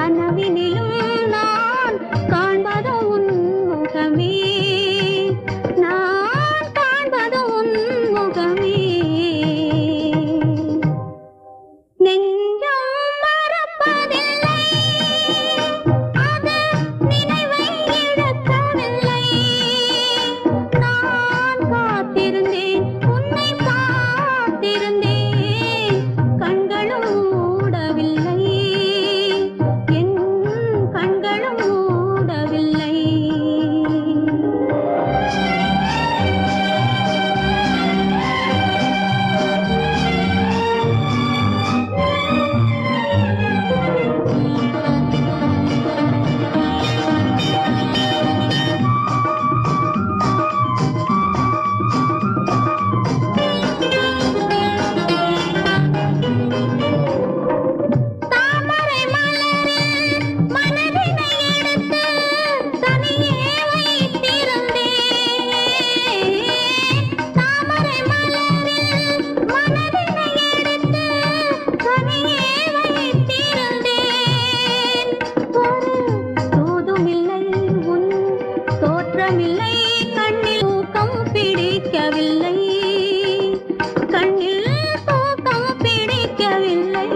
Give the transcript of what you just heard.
కనవిని வாழும் காணவில்லை கண்ணில் ஊக்கம் பிடிக்கவில்லை. கண்ணில் தூக்கம் பிடிக்கவில்லை.